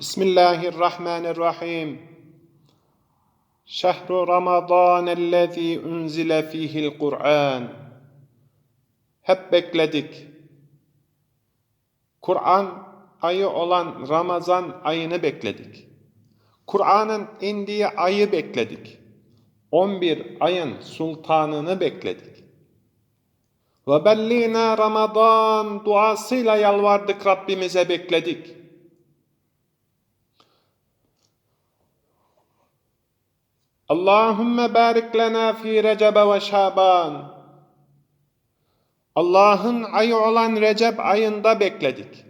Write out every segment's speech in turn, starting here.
Bismillahirrahmanirrahim. Şehru Ramazan ellezî unzile fihil Kur'an. Hep bekledik. Kur'an ayı olan Ramazan ayını bekledik. Kur'an'ın indiği ayı bekledik. 11 ayın sultanını bekledik. Ve bellina Ramazan duasıyla yalvardık Rabbimize bekledik. Allahümme barik lena fi Recebe ve Şaban. Allah'ın ayı olan Recep ayında bekledik.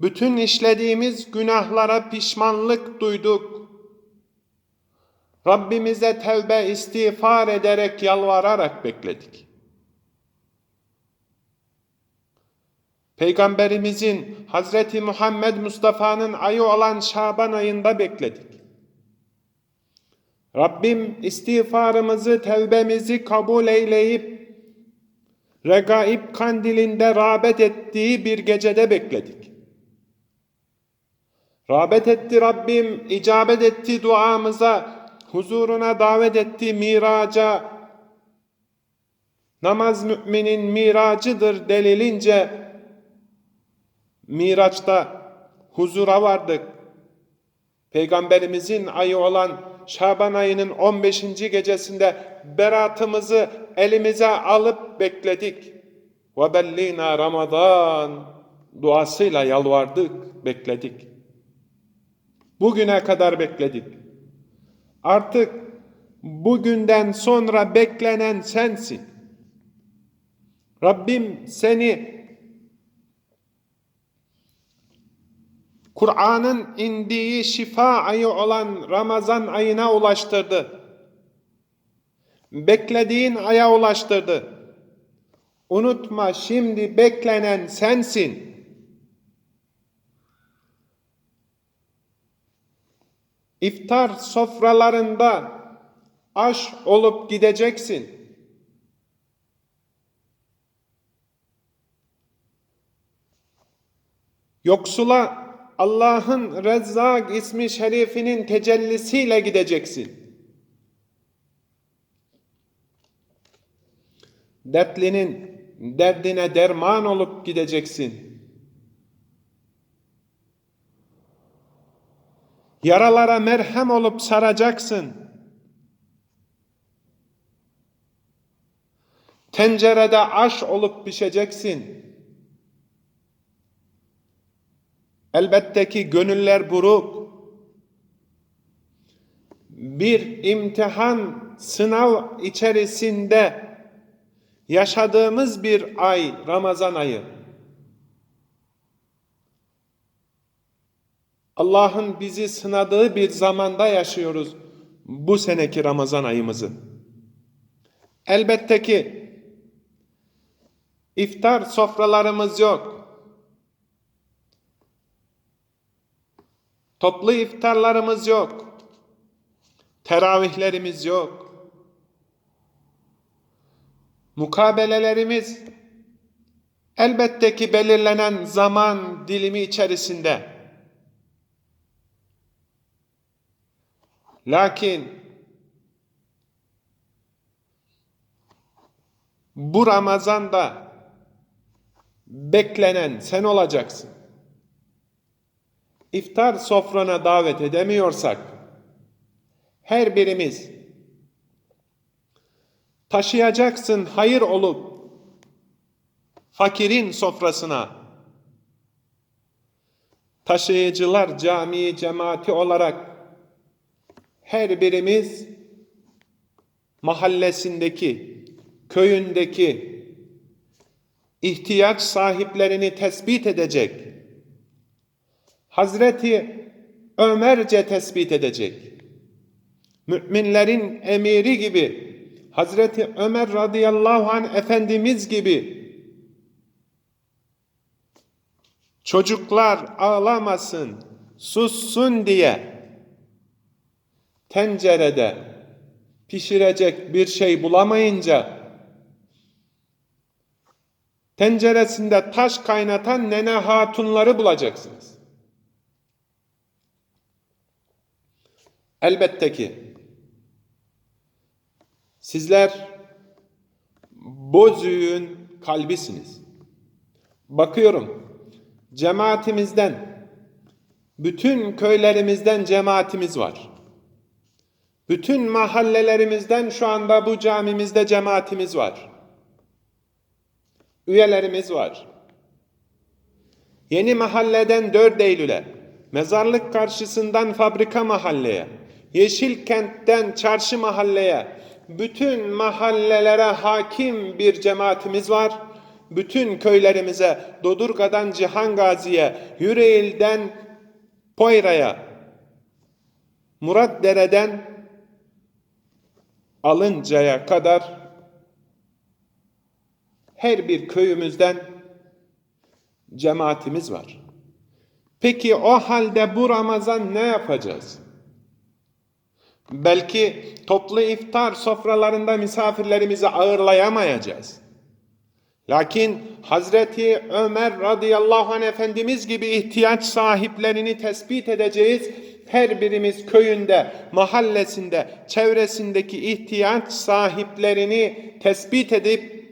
Bütün işlediğimiz günahlara pişmanlık duyduk. Rabbimize tevbe istiğfar ederek yalvararak bekledik. Peygamberimizin Hazreti Muhammed Mustafa'nın ayı olan Şaban ayında bekledik. Rabbim istiğfarımızı, tevbemizi kabul eyleyip regaib kandilinde rağbet ettiği bir gecede bekledik. Rağbet etti Rabbim, icabet etti duamıza, huzuruna davet etti miraca. Namaz müminin miracıdır delilince Miraç'ta huzura vardık. Peygamberimizin ayı olan Şaban ayının 15. gecesinde beratımızı elimize alıp bekledik. Bellina Ramazan duasıyla yalvardık, bekledik. Bugüne kadar bekledik. Artık bugünden sonra beklenen sensin. Rabbim seni Kur'an'ın indiği şifa ayı olan Ramazan ayına ulaştırdı. Beklediğin aya ulaştırdı. Unutma şimdi beklenen sensin. İftar sofralarında aş olup gideceksin. Yoksula Allah'ın Rezzak ismi şerifinin tecellisiyle gideceksin. Dertlinin derdine derman olup gideceksin. Yaralara merhem olup saracaksın. Tencerede aş olup pişeceksin. Elbette ki gönüller buruk. Bir imtihan, sınav içerisinde yaşadığımız bir ay, Ramazan ayı. Allah'ın bizi sınadığı bir zamanda yaşıyoruz bu seneki Ramazan ayımızı. Elbette ki iftar sofralarımız yok. Toplu iftarlarımız yok. Teravihlerimiz yok. Mukabelelerimiz elbette ki belirlenen zaman dilimi içerisinde. Lakin bu Ramazan'da beklenen sen olacaksın iftar sofrana davet edemiyorsak, her birimiz taşıyacaksın hayır olup fakirin sofrasına taşıyıcılar camii cemaati olarak her birimiz mahallesindeki, köyündeki ihtiyaç sahiplerini tespit edecek Hazreti Ömerce tespit edecek. Müminlerin emiri gibi Hazreti Ömer radıyallahu anh Efendimiz gibi çocuklar ağlamasın, sussun diye tencerede pişirecek bir şey bulamayınca tenceresinde taş kaynatan nene hatunları bulacaksınız. Elbette ki sizler Bozüyük'ün kalbisiniz. Bakıyorum cemaatimizden, bütün köylerimizden cemaatimiz var. Bütün mahallelerimizden şu anda bu camimizde cemaatimiz var. Üyelerimiz var. Yeni mahalleden 4 Eylül'e, mezarlık karşısından fabrika mahalleye, Yeşilkent'ten çarşı mahalleye, bütün mahallelere hakim bir cemaatimiz var. Bütün köylerimize, Dodurga'dan Cihan Gazi'ye, Yüreğil'den Poyra'ya, Muratdere'den Alınca'ya kadar her bir köyümüzden cemaatimiz var. Peki o halde bu Ramazan ne yapacağız? Belki toplu iftar sofralarında misafirlerimizi ağırlayamayacağız. Lakin Hazreti Ömer radıyallahu anh Efendimiz gibi ihtiyaç sahiplerini tespit edeceğiz. Her birimiz köyünde, mahallesinde, çevresindeki ihtiyaç sahiplerini tespit edip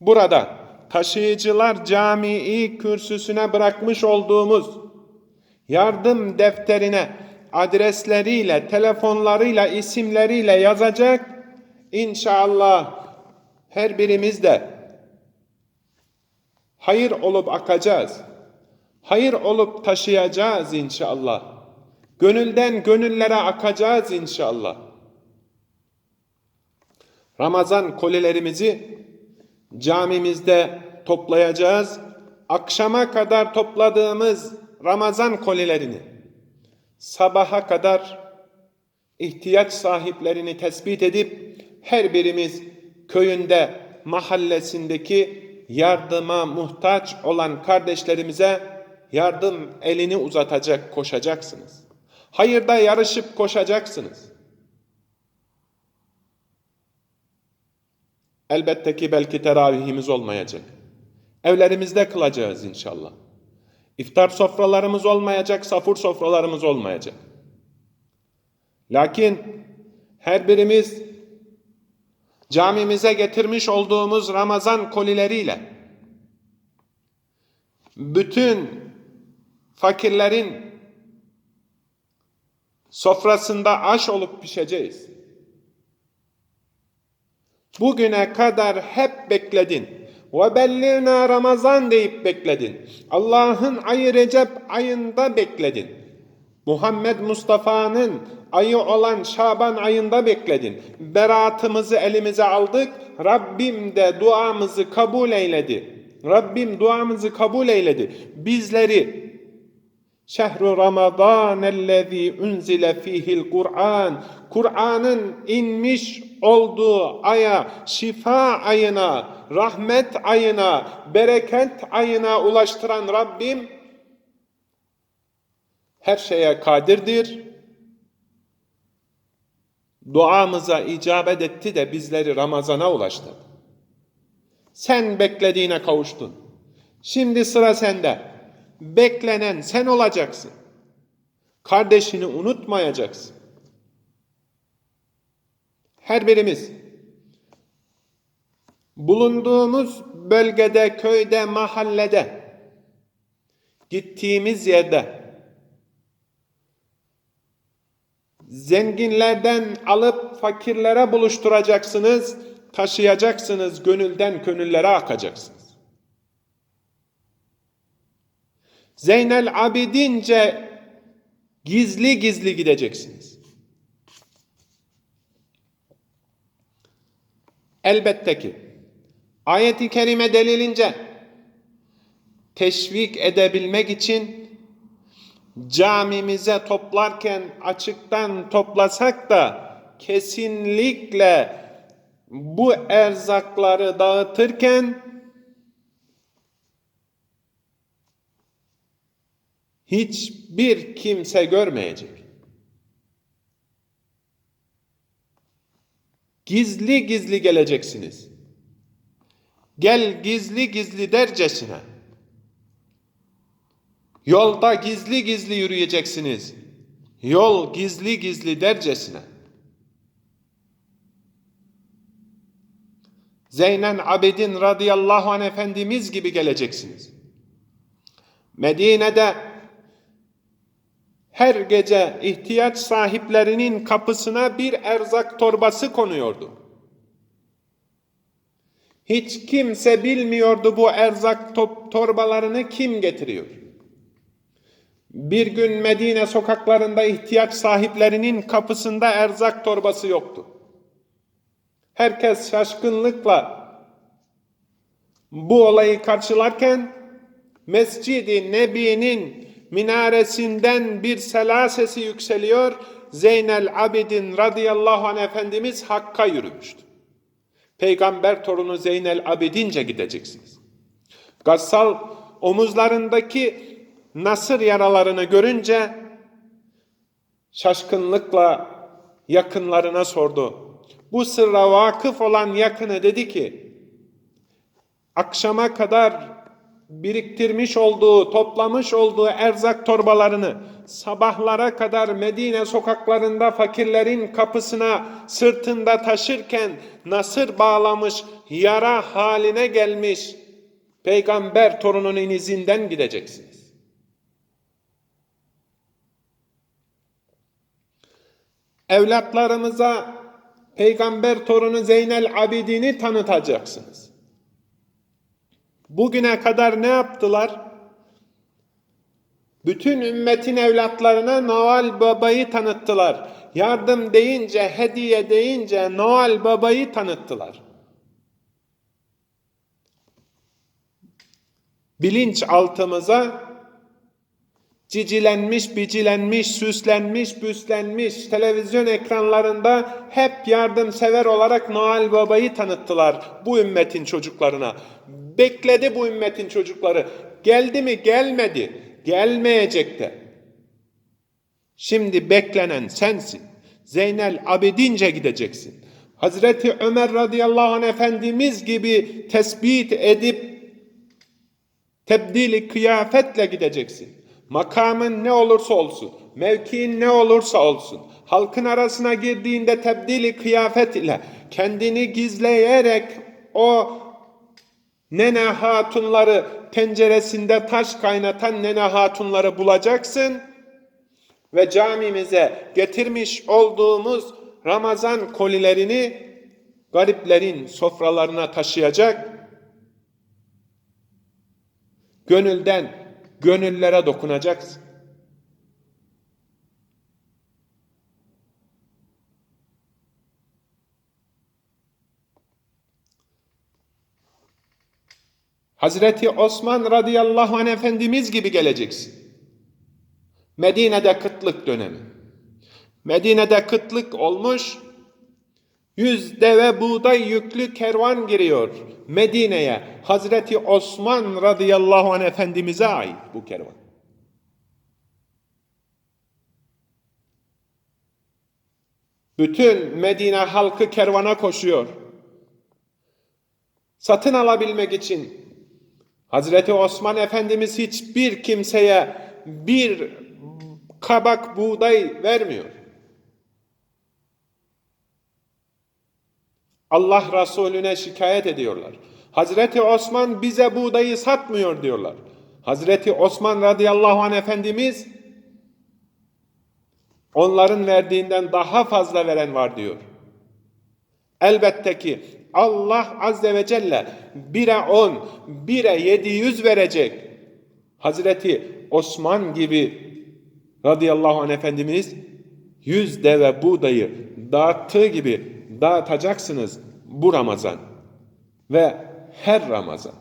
burada taşıyıcılar camii kürsüsüne bırakmış olduğumuz yardım defterine adresleriyle, telefonlarıyla, isimleriyle yazacak. İnşallah her birimiz de hayır olup akacağız. Hayır olup taşıyacağız inşallah. Gönülden gönüllere akacağız inşallah. Ramazan kolilerimizi camimizde toplayacağız. Akşama kadar topladığımız Ramazan kolilerini sabaha kadar ihtiyaç sahiplerini tespit edip her birimiz köyünde, mahallesindeki yardıma muhtaç olan kardeşlerimize yardım elini uzatacak, koşacaksınız. Hayırda yarışıp koşacaksınız. Elbette ki belki teravihimiz olmayacak. Evlerimizde kılacağız inşallah. İftar sofralarımız olmayacak, safur sofralarımız olmayacak. Lakin her birimiz camimize getirmiş olduğumuz Ramazan kolileriyle bütün fakirlerin sofrasında aş olup pişeceğiz. Bugüne kadar hep bekledin. Ve bellirna Ramazan deyip bekledin. Allah'ın ayı Recep ayında bekledin. Muhammed Mustafa'nın ayı olan Şaban ayında bekledin. Beratımızı elimize aldık. Rabbim de duamızı kabul eyledi. Rabbim duamızı kabul eyledi. Bizleri Şehru Ramazan ellezî unzile fihil Kur'an. Kur'an'ın inmiş olduğu aya, şifa ayına, rahmet ayına, bereket ayına ulaştıran Rabbim her şeye kadirdir. Duamıza icabet etti de bizleri Ramazan'a ulaştı. Sen beklediğine kavuştun. Şimdi sıra sende. Beklenen sen olacaksın. Kardeşini unutmayacaksın. Her birimiz bulunduğumuz bölgede, köyde, mahallede, gittiğimiz yerde zenginlerden alıp fakirlere buluşturacaksınız, taşıyacaksınız, gönülden gönüllere akacaksınız. Zeynel Abidince gizli gizli gideceksiniz. Elbette ki ayeti kerime delilince teşvik edebilmek için camimize toplarken açıktan toplasak da kesinlikle bu erzakları dağıtırken hiçbir kimse görmeyecek. Gizli gizli geleceksiniz. Gel gizli gizli dercesine. Yolda gizli gizli yürüyeceksiniz. yol gizli gizli dercesine. Zeynen Abidin radıyallahu anh efendimiz gibi geleceksiniz. Medine'de her gece ihtiyaç sahiplerinin kapısına bir erzak torbası konuyordu. Hiç kimse bilmiyordu bu erzak torbalarını kim getiriyor. Bir gün Medine sokaklarında ihtiyaç sahiplerinin kapısında erzak torbası yoktu. Herkes şaşkınlıkla bu olayı karşılarken Mescid-i Nebi'nin minaresinden bir sela sesi yükseliyor. Zeynel Abidin radıyallahu anh Efendimiz Hakk'a yürümüştü. Peygamber torunu Zeynel Abidince gideceksiniz. Gassal omuzlarındaki nasır yaralarını görünce şaşkınlıkla yakınlarına sordu. Bu sırra vakıf olan yakını dedi ki, akşama kadar biriktirmiş olduğu, toplamış olduğu erzak torbalarını sabahlara kadar Medine sokaklarında fakirlerin kapısına sırtında taşırken nasır bağlamış, yara haline gelmiş peygamber torununun izinden gideceksiniz. Evlatlarımıza peygamber torunu Zeynel Abidin'i tanıtacaksınız. Bugüne kadar ne yaptılar? Bütün ümmetin evlatlarına Noel Baba'yı tanıttılar. Yardım deyince, hediye deyince Noel Baba'yı tanıttılar. Bilinç altımıza cicilenmiş, bicilenmiş, süslenmiş, büslenmiş televizyon ekranlarında hep yardımsever olarak Noel Baba'yı tanıttılar bu ümmetin çocuklarına. Bekledi bu ümmetin çocukları. Geldi mi? Gelmedi. Gelmeyecek de. Şimdi beklenen sensin. Zeynel Abidince gideceksin. Hazreti Ömer radıyallahu anh Efendimiz gibi tespit edip tebdili kıyafetle gideceksin. Makamın ne olursa olsun, mevkiin ne olursa olsun, halkın arasına girdiğinde tebdili kıyafet ile kendini gizleyerek o nene hatunları tenceresinde taş kaynatan nene hatunları bulacaksın ve camimize getirmiş olduğumuz Ramazan kolilerini gariplerin sofralarına taşıyacak, gönülden gönüllere dokunacaksın. Hazreti Osman radıyallahu anh Efendimiz gibi geleceksin. Medine'de kıtlık dönemi. Medine'de kıtlık olmuş, yüz deve buğday yüklü kervan giriyor Medine'ye. Hazreti Osman radıyallahu anh Efendimiz'e ait bu kervan. Bütün Medine halkı kervana koşuyor. Satın alabilmek için Hazreti Osman Efendimiz hiçbir kimseye bir kabak buğday vermiyor. Allah Resulüne şikayet ediyorlar. Hazreti Osman bize buğdayı satmıyor diyorlar. Hazreti Osman radıyallahu anh Efendimiz onların verdiğinden daha fazla veren var diyor. Elbette ki Allah azze ve celle bire on, bire yedi yüz verecek. Hazreti Osman gibi radıyallahu anh Efendimiz yüz deve buğdayı dağıttığı gibi dağıtacaksınız bu Ramazan ve her Ramazan.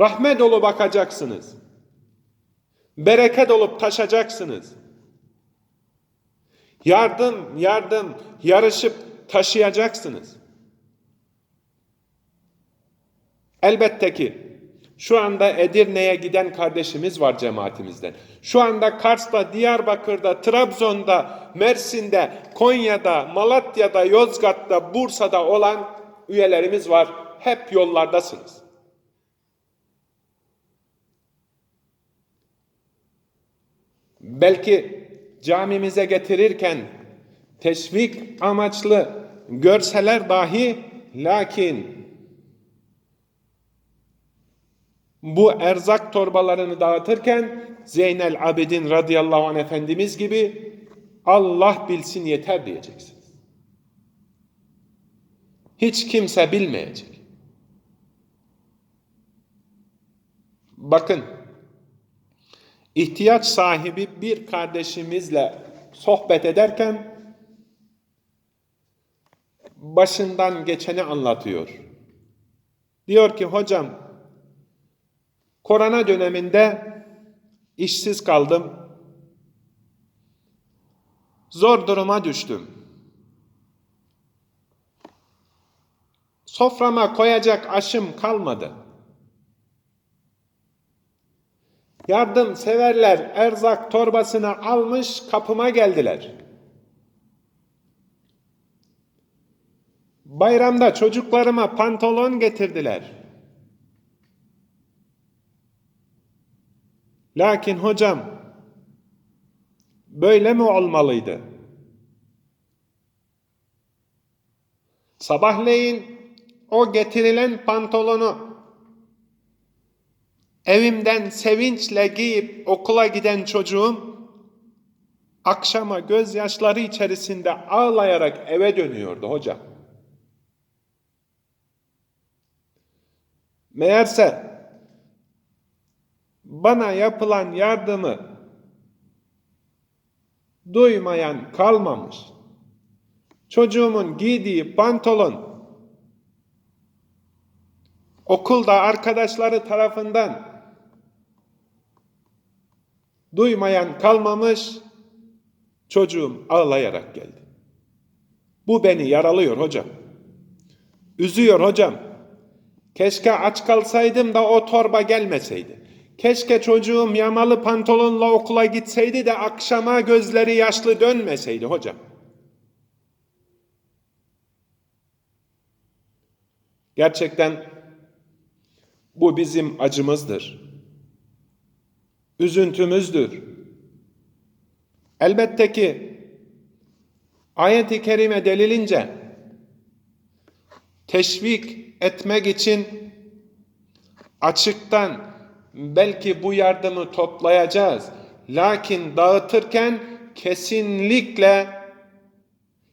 Rahmet dolu bakacaksınız. Bereket olup taşacaksınız. Yardım, yardım, yarışıp taşıyacaksınız. Elbette ki şu anda Edirne'ye giden kardeşimiz var cemaatimizden. Şu anda Kars'ta, Diyarbakır'da, Trabzon'da, Mersin'de, Konya'da, Malatya'da, Yozgat'ta, Bursa'da olan üyelerimiz var. Hep yollardasınız. belki camimize getirirken teşvik amaçlı görseler dahi lakin bu erzak torbalarını dağıtırken Zeynel Abidin radıyallahu anh efendimiz gibi Allah bilsin yeter diyeceksiniz. Hiç kimse bilmeyecek. Bakın, ihtiyaç sahibi bir kardeşimizle sohbet ederken başından geçeni anlatıyor. Diyor ki hocam, korona döneminde işsiz kaldım. Zor duruma düştüm. Soframa koyacak aşım kalmadı. Yardım severler erzak torbasını almış kapıma geldiler. Bayramda çocuklarıma pantolon getirdiler. Lakin hocam böyle mi olmalıydı? Sabahleyin o getirilen pantolonu evimden sevinçle giyip okula giden çocuğum akşama gözyaşları içerisinde ağlayarak eve dönüyordu hocam. Meğerse bana yapılan yardımı duymayan kalmamış. Çocuğumun giydiği pantolon okulda arkadaşları tarafından duymayan kalmamış. Çocuğum ağlayarak geldi. Bu beni yaralıyor hocam. Üzüyor hocam. Keşke aç kalsaydım da o torba gelmeseydi. Keşke çocuğum yamalı pantolonla okula gitseydi de akşama gözleri yaşlı dönmeseydi hocam. Gerçekten bu bizim acımızdır. Üzüntümüzdür. Elbette ki ayet-i kerime delilince teşvik etmek için açıktan belki bu yardımı toplayacağız. Lakin dağıtırken kesinlikle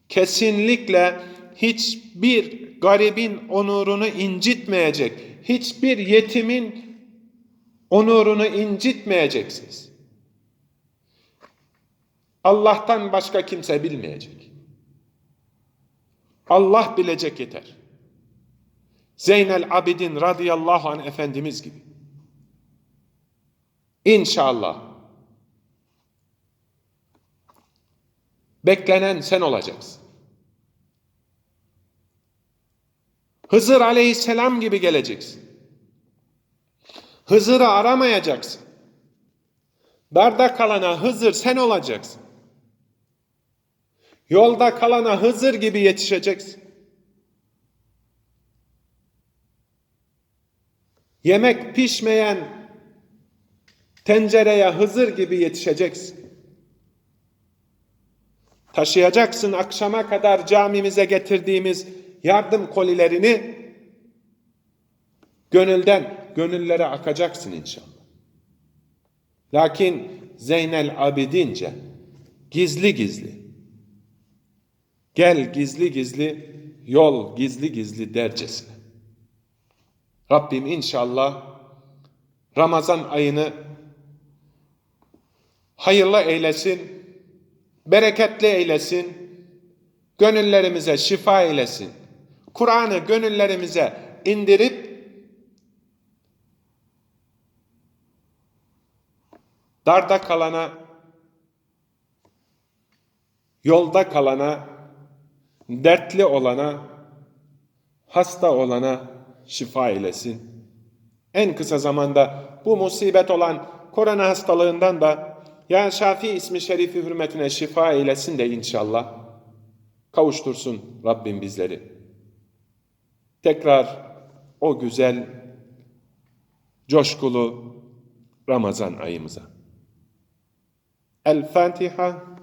kesinlikle hiçbir garibin onurunu incitmeyecek, hiçbir yetimin onurunu incitmeyeceksiniz. Allah'tan başka kimse bilmeyecek. Allah bilecek yeter. Zeynel Abidin radıyallahu anh Efendimiz gibi. İnşallah. Beklenen sen olacaksın. Hızır aleyhisselam gibi geleceksin. Hızır'ı aramayacaksın. Darda kalana Hızır sen olacaksın. Yolda kalana Hızır gibi yetişeceksin. Yemek pişmeyen tencereye Hızır gibi yetişeceksin. Taşıyacaksın akşama kadar camimize getirdiğimiz yardım kolilerini gönülden gönüllere akacaksın inşallah. Lakin Zeynel Abidince gizli gizli gel gizli gizli yol gizli gizli dercesine. Rabbim inşallah Ramazan ayını hayırlı eylesin, bereketli eylesin, gönüllerimize şifa eylesin. Kur'an'ı gönüllerimize indirip darda kalana, yolda kalana, dertli olana, hasta olana şifa eylesin. En kısa zamanda bu musibet olan korona hastalığından da ya Şafi ismi şerifi hürmetine şifa eylesin de inşallah. Kavuştursun Rabbim bizleri. Tekrar o güzel, coşkulu Ramazan ayımıza. El Fatiha.